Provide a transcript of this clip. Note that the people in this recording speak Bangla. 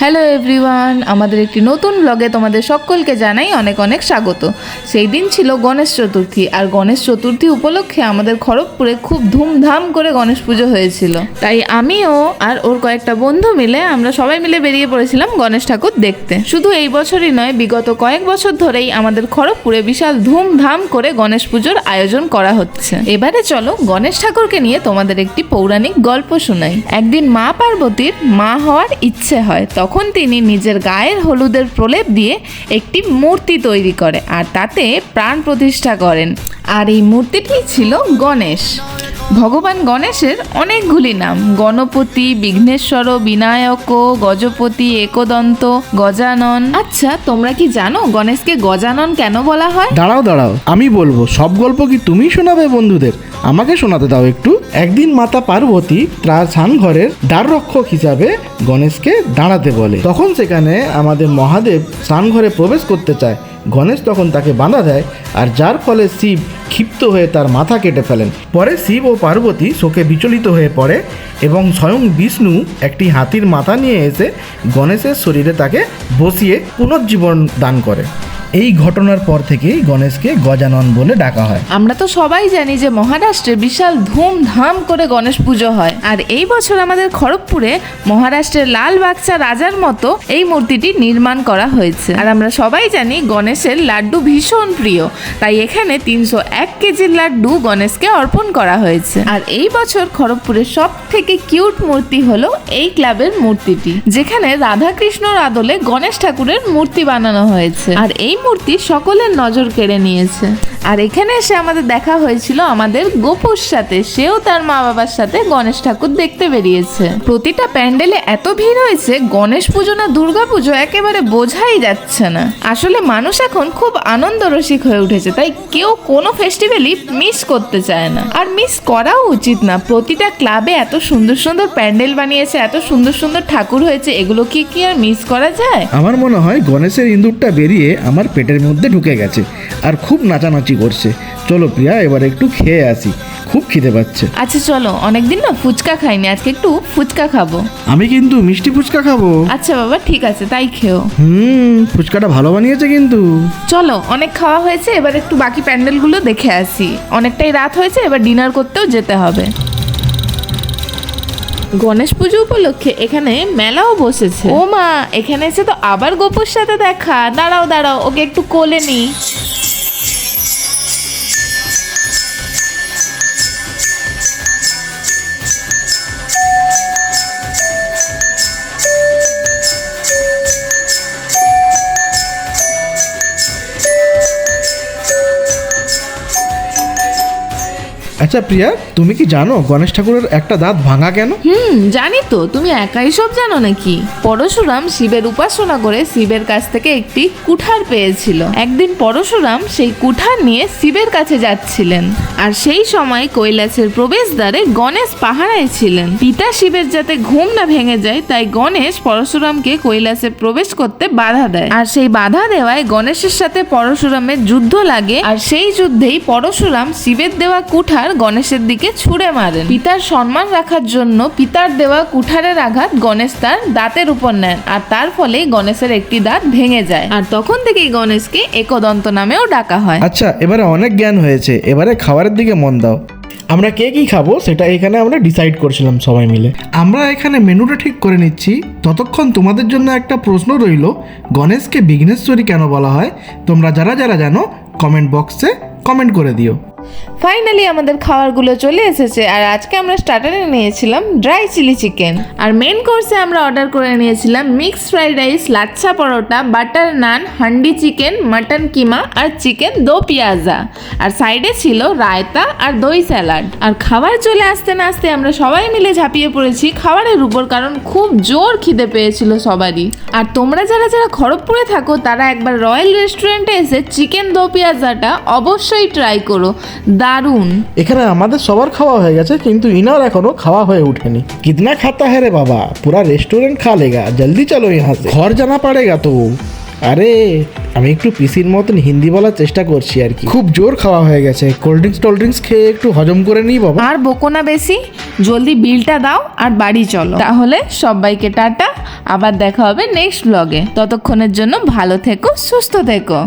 হ্যালো এভরিওয়ান আমাদের একটি নতুন ব্লগে তোমাদের সকলকে জানাই অনেক অনেক স্বাগত। সেই দিন ছিল গণেশ চতুর্থী, আর গণেশ চতুর্থী উপলক্ষে আমাদের খড়গপুরে খুব ধুমধাম করে গণেশ পুজো হয়েছিল। তাই আমিও আর ওর কয়েকটা বন্ধু মিলে আমরা সবাই মিলে বেরিয়ে পড়েছিলাম গণেশ ঠাকুর দেখতে। শুধু এই বছরই নয়, বিগত কয়েক বছর ধরেই আমাদের খড়গপুরে বিশাল ধুমধাম করে গণেশ পুজোর আয়োজন করা হচ্ছে। এবারে চলো গণেশ ঠাকুরকে নিয়ে তোমাদের একটি পৌরাণিক গল্প শোনাই। একদিন মা পার্বতীর মা হওয়ার ইচ্ছে হয়, তখন তিনি নিজের গায়ের হলুদের প্রলেপ দিয়ে একটি মূর্তি তৈরি করে আর তাতে প্রাণ প্রতিষ্ঠা করেন। আর এই মূর্তিটি ছিল গণেশ। ভগবান গণেশের অনেকগুলি নাম। গণপতি, বিঘ্নেশ্বর, বিনায়ক, গজপতি, একদন্ত, গজানন। আচ্ছা তোমরা কি জানো গণেশকে গজানন কেন বলা হয়? দাঁড়াও দাঁড়াও, আমি বলব, সব গল্প কি তুমি শোনাবে বন্ধুদের? আমাকে শোনাতে দাও একটু। একদিন মাতা পার্বতী তার ঘরের দ্বার রক্ষক হিসাবে গণেশকে দাঁড়াতে বলে। তখন সেখানে আমাদের মহাদেব ঘরে প্রবেশ করতে চায়। গণেশ তখন তাকে বাঁধা দেয়, আর যার ফলে শিব ক্ষিপ্ত হয়ে তার মাথা কেটে ফেলেন। পরে শিব ও পার্বতী শোকে বিচলিত হয়ে পড়ে এবং স্বয়ং বিষ্ণু একটি হাতির মাথা নিয়ে এসে গণেশের শরীরে তাকে বসিয়ে পুনর্জীবন দান করে। এই ঘটনার পর থেকেই গণেশকে গজানন বলে ডাকা হয়। আমরা তো সবাই জানি যে মহারাষ্ট্রে বিশাল ধুমধাম করে গণেশ পুজো হয়। আর এই বছর আমাদের খড়গপুরে মহারাষ্ট্রের লাল বাগচা রাজার মতো এই মূর্তিটি নির্মাণ করা হয়েছে। আর আমরা সবাই জানি গণেশের লাড্ডু ভীষণ প্রিয়। তাই এখানে তিনশো এক কেজির লাড্ডু গণেশকে অর্পণ করা হয়েছে। আর এই বছর খড়গপুরের সব থেকে কিউট মূর্তি হলো এই ক্লাবের মূর্তিটি, যেখানে রাধাকৃষ্ণর আদলে গণেশ ঠাকুরের মূর্তি বানানো হয়েছে। আর এই মূর্তি সকলের নজর কেড়ে নিয়েছে। আর এখানে এসে আমাদের দেখা হয়েছিল আমাদের গোপুর সাথে। সেও তার মা বাবার সাথে গণেশ ঠাকুর দেখতে বেরিয়েছে। প্রতিটা প্যান্ডেলে এত ভিড় হয়েছে, গণেশ পুজো না দুর্গা পুজো একেবারে বোঝাই যাচ্ছে না। আসলে মানুষ এখন খুব আনন্দ রসিক হয়ে উঠেছে, তাই কেউ কোনো ফেস্টিভ্যালই মিস করতে চায় না। আর মিস করাও উচিত না। প্রতিটা ক্লাবে এত সুন্দর সুন্দর প্যান্ডেল বানিয়েছে, এত সুন্দর সুন্দর ঠাকুর হয়েছে, এগুলো কি কি আর মিস করা যায়? আমার মনে হয় গণেশের ইঁদুরটা বেরিয়ে আমার পেটের মধ্যে ঢুকে গেছে। আর খুব নাচানাচি করছে। চলো প্রিয়া এবার একটু খেয়ে আসি। খুব খিদে পাচ্ছে। আচ্ছা চলো। অনেকদিন না ফুচকা খাইনি। আজকে একটু ফুচকা খাব। আমি কিন্তু মিষ্টি ফুচকা খাব। আচ্ছা বাবা ঠিক আছে তাই খেও। হুম ফুচকাটা ভালো বানিয়েছে কিন্তু। চলো অনেক খাওয়া হয়েছে। এবার একটু বাকি প্যান্ডেলগুলো দেখে আসি। অনেকটাই রাত হয়েছে এবার ডিনার করতেও যেতে হবে। গণেশ পুজো উপলক্ষে এখানে মেলাও বসেছে। ও মা এখানে এসে তো আবার গোপুর সাথে দেখা। দাঁড়াও দাঁড়াও ওকে একটু কোলে নি আচ্ছা প্রিয়া, তুমি কি জানো গণেশ ঠাকুরের একটা দাঁত ভাঙা কেন? হুম, জানি তো। তুমি একাই সব জানো নাকি? পরশুরাম শিবের উপাসনা করে শিবের কাছ থেকে একটি কুঠার পেয়েছিল। একদিন পরশুরাম সেই কুঠার নিয়ে শিবের কাছে যাচ্ছিলেন। আর সেই সময় কৈলাসের প্রবেশদ্বারে গণেশ পাহারায় ছিলেন। পিতা শিবের যাতে ঘুম না ভেঙে যায়, তাই গণেশ পরশুরামকে কৈলাসে প্রবেশ করতে বাধা দেয়। আর সেই বাধা দেওয়ায় গণেশের সাথে পরশুরামের যুদ্ধ লাগে। আর সেই যুদ্ধেই পরশুরাম শিবের দেওয়া কুঠার গণেশের দিকে ছুঁড়ে মারেন। পিতার সম্মান রাখার জন্য পিতার দেওয়া কুঠারের আঘাত গণেশ তার দাঁতের উপর নেন আর তার ফলে গণেশের একটি দাঁত ভেঙে যায়। আর তখন থেকেই গণেশকে একদন্ত নামেও ডাকা হয়। আচ্ছা এবারে অনেক জ্ঞান হয়েছে। এবারে খাবারের দিকে মন দাও। আমরা কে কি খাব সেটা এখানে আমরা ডিসাইড করছিলাম সবাই মিলে। আমরা এখানে মেনুটা ঠিক করে নিচ্ছি। ততক্ষণ তোমাদের জন্য একটা প্রশ্ন রইল। গণেশকে বিঘ্নেশ্বরী কেন বলা হয়? তোমরা যারা যারা জানো কমেন্ট বক্সে কমেন্ট করে দিও। ফাইনালি আমাদের খাবারগুলো চলে এসেছে। আর আজকে আমরা স্টার্টারে নিয়েছিলাম ড্রাই চিলি চিকেন আর মেন কোর্সে আমরা অর্ডার করে নিয়েছিলাম mix fried rice lachha paratha butter naan handi chicken mutton keema আর চিকেন দো পিয়াজা। আর সাইডে ছিল রায়তা আর দই স্যালাড আর খাবার চলে আসতে না আসতে আমরা সবাই মিলে ঝাঁপিয়ে পড়েছি খাবারের উপর, কারণ খুব জোর খিদে পেয়েছিল সবারই। আর তোমরা যারা যারা খড়গপুরে থাকো, তারা একবার রয়্যাল রেস্টুরেন্টে এসে চিকেন দো পিয়াজাটা অবশ্যই ট্রাই করো। দারুণ। এখানে আমাদের সবার খাওয়া হয়ে গেছে কিন্তু ইনার এখনও খাওয়া হয়ে উঠেনি। কিতনা খাতা হ্যাঁ রে বাবা পুরা রেস্টুরেন্ট খা লেগা জলদি চলো ইহা ঘর জানা পড়েগা তো। আরে আমি একটু পিসির মতন হিন্দি বলার চেষ্টা করছি আর কি। খুব জোর খাওয়া হয়ে গেছে। কোল্ড ড্রিঙ্কস টোল্ড ড্রিঙ্কস খেয়ে একটু হজম করে নিই বাবা। আর বকো না বেশি জলদি বিলটা দাও আর বাড়ি চলো। তাহলে সবাইকে টাটা আবার দেখা হবে নেক্সট ব্লগে ততক্ষণের জন্য ভালো থেকো সুস্থ থেকো।